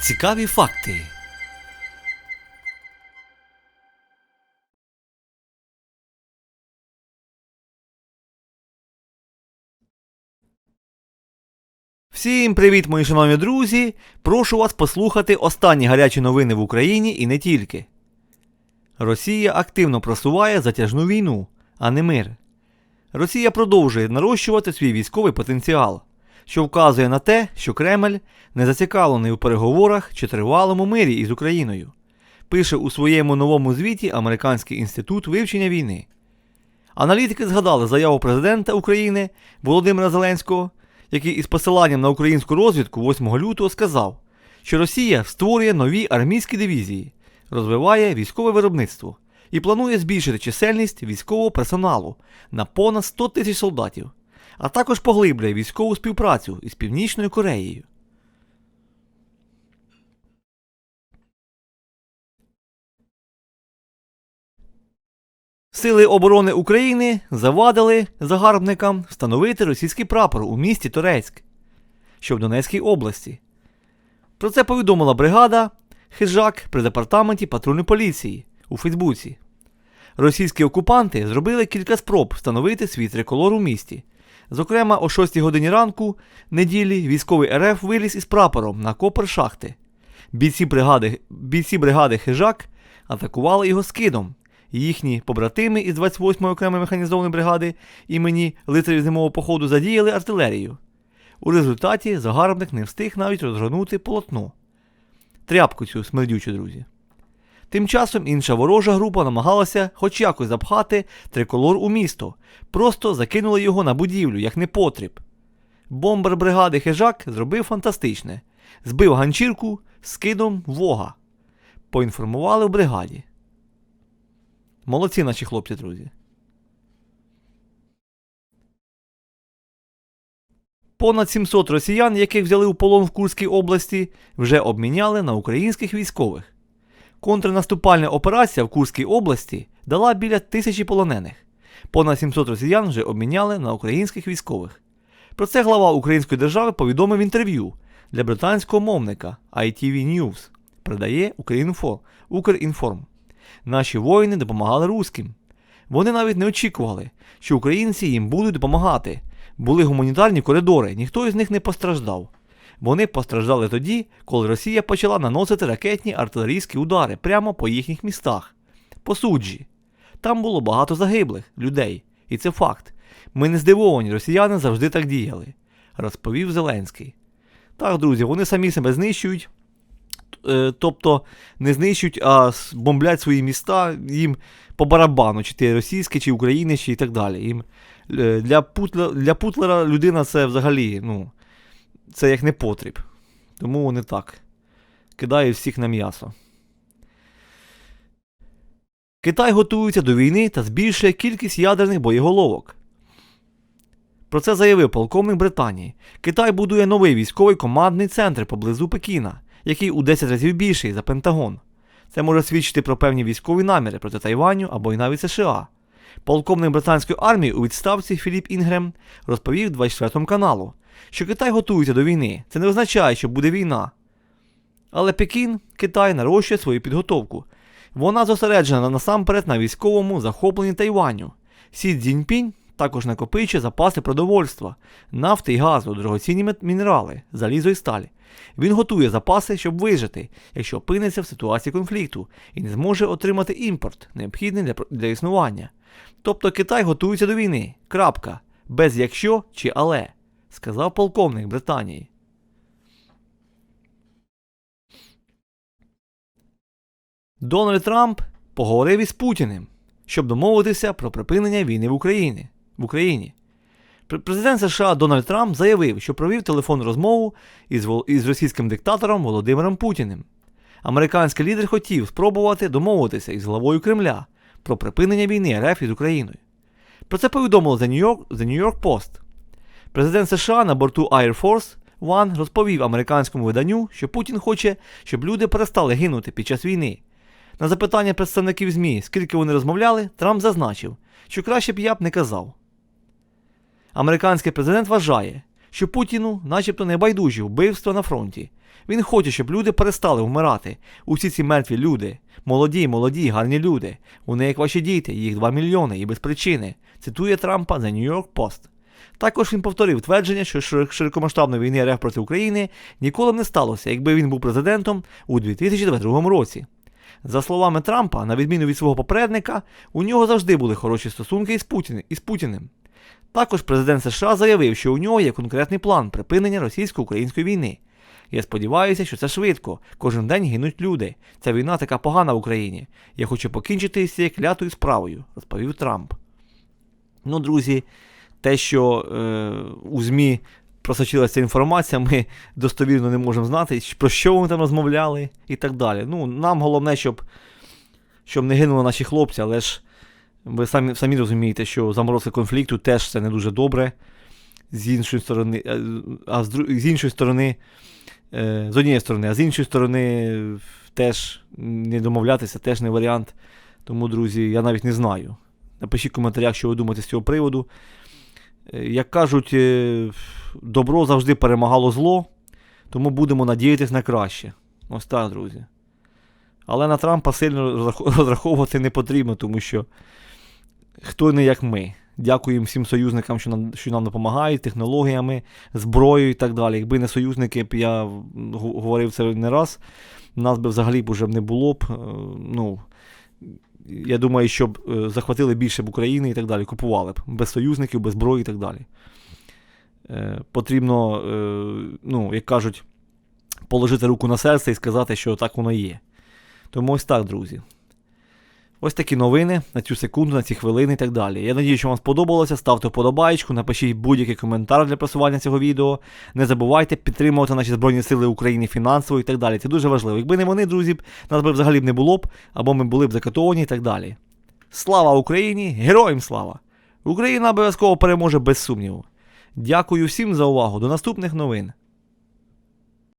Цікаві факти. Всім привіт, мої шановні друзі! Прошу вас послухати останні гарячі новини в Україні і не тільки. Росія активно просуває затяжну війну, а не мир. Росія продовжує нарощувати свій військовий потенціал, що вказує на те, що Кремль не зацікавлений у переговорах чи тривалому мирі із Україною, пише у своєму новому звіті Американський інститут вивчення війни. Аналітики згадали заяву президента України Володимира Зеленського, який із посиланням на українську розвідку 8 лютого сказав, що Росія створює нові армійські дивізії, розвиває військове виробництво і планує збільшити чисельність військового персоналу на понад 100 тисяч солдатів, а також поглиблює військову співпрацю із Північною Кореєю. Сили оборони України завадили загарбникам встановити російський прапор у місті Торецьк, що в Донецькій області. Про це повідомила бригада Хижак при департаменті патрульної поліції у Фейсбуці. Російські окупанти зробили кілька спроб встановити свій триколор у місті. Зокрема, о 6 годині ранку неділі військовий РФ виліз із прапором на копер шахти. Бійці бригади, бійці бригади Хижак атакували його скидом. Їхні побратими із 28-ї окремої механізованої бригади імені лицарів зимового походу задіяли артилерію. У результаті загарбник не встиг навіть розгорнути полотно. Тряпку цю смердючу, друзі. Тим часом інша ворожа група намагалася хоч якось запхати триколор у місто, просто закинули його на будівлю, як непотріб. Бомбер бригади Хижак зробив фантастичне: збив ганчірку скидом вога. Поінформували в бригаді. Молодці наші хлопці, друзі. Понад 700 росіян, яких взяли у полон в Курській області, вже обміняли на українських військових. Контрнаступальна операція в Курській області дала біля тисячі полонених. Понад 700 росіян вже обміняли на українських військових. Про це глава Української держави повідомив інтерв'ю для британського мовника ITV News, передає Укрінфо, Укрінформ. Наші воїни допомагали руським. Вони навіть не очікували, що українці їм будуть допомагати. Були гуманітарні коридори, ніхто із них не постраждав. Вони постраждали тоді, коли Росія почала наносити ракетні артилерійські удари прямо по їхніх містах. По суджі. Там було багато загиблих людей, і це факт. Ми не здивовані, росіяни завжди так діяли, розповів Зеленський. Так, друзі, вони самі себе знищують, е, тобто не знищують, а бомблять свої міста, їм по барабану, чи ти російський, чи українець, і так далі. Їм, е, для, Путля, для Путлера людина це взагалі, ну, це як не потріб. Тому вони так. Кидають всіх на м'ясо. Китай готується до війни та збільшує кількість ядерних боєголовок. Про це заявив полковник Британії. Китай будує новий військовий командний центр поблизу Пекіна, який у 10 разів більший за Пентагон. Це може свідчити про певні військові наміри проти Тайваню або й навіть США. Полковник британської армії у відставці Філіп Інгрем розповів 24 каналу, що Китай готується до війни. Це не означає, що буде війна. Але Пекін, Китай нарощує свою підготовку. Вона зосереджена насамперед на військовому захопленні Тайваню. Сі Цзіньпінь також накопичує запаси продовольства, нафти і газу, дорогоцінні мінерали, залізо і сталь. Він готує запаси, щоб вижити, якщо опиниться в ситуації конфлікту і не зможе отримати імпорт, необхідний для, для існування. Тобто Китай готується до війни. Крапка. Без якщо чи але, сказав полковник Британії. Дональд Трамп поговорив із Путіним, щоб домовитися про припинення війни в Україні. В Україні. Президент США Дональд Трамп заявив, що провів телефонну розмову із, із російським диктатором Володимиром Путіним. Американський лідер хотів спробувати домовитися із главою Кремля про припинення війни РФ із Україною. Про це повідомило The New York, The New York Post. Президент США на борту Air Force One розповів американському виданню, що Путін хоче, щоб люди перестали гинути під час війни. На запитання представників ЗМІ, скільки вони розмовляли, Трамп зазначив, що краще б я б не казав. Американський президент вважає, що Путіну, начебто, не байдужі вбивства на фронті. Він хоче, щоб люди перестали вмирати. Усі ці мертві люди, молоді, молоді, гарні люди. Вони як ваші діти, їх 2 мільйони і без причини. Цитує Трампа The New York Post. Також він повторив твердження, що широкомасштабної війни РФ проти України ніколи б не сталося, якби він був президентом у 2022 році. За словами Трампа, на відміну від свого попередника, у нього завжди були хороші стосунки із, Путін, із Путіним. Також президент США заявив, що у нього є конкретний план припинення російсько-української війни. Я сподіваюся, що це швидко. Кожен день гинуть люди. Ця війна така погана в Україні. Я хочу покінчити з цією клятою справою, розповів Трамп. Ну, друзі, те, що е, у ЗМІ просочилася інформація, ми достовірно не можемо знати, про що вони там розмовляли і так далі. Ну, нам головне, щоб, щоб не гинули наші хлопці, але ж ви самі, самі розумієте, що заморозка конфлікту теж це не дуже добре. З іншої сторони, е, а з, з іншої сторони, е, з однієї сторони, а з іншої сторони, теж не домовлятися, теж не варіант. Тому, друзі, я навіть не знаю. Напишіть в коментарях, що ви думаєте з цього приводу. Е, Як кажуть, е, добро завжди перемагало зло, тому будемо надіятися на краще. Ось так, друзі. Але на Трампа сильно розраховувати не потрібно, тому що хто не як ми. Дякуємо всім союзникам, що нам, що нам допомагають, технологіями, зброєю і так далі. Якби не союзники, я говорив це не раз, нас би взагалі б уже не було б. Е, Ну, я думаю, щоб е, захватили більше б України і так далі, купували б без союзників, без зброї і так далі. Е, Потрібно, е, ну, як кажуть, положити руку на серце і сказати, що так воно є. Тому ось так, друзі. Ось такі новини на цю секунду, на ці хвилини і так далі. Я надію, що вам сподобалося. Ставте вподобайку, напишіть будь-який коментар для просування цього відео. Не забувайте підтримувати наші Збройні Сили України фінансово і так далі. Це дуже важливо. Якби не вони, друзі, нас би взагалі б не було б, або ми були б закатовані і так далі. Слава Україні! Героям слава! Україна обов'язково переможе без сумніву. Дякую всім за увагу. До наступних новин.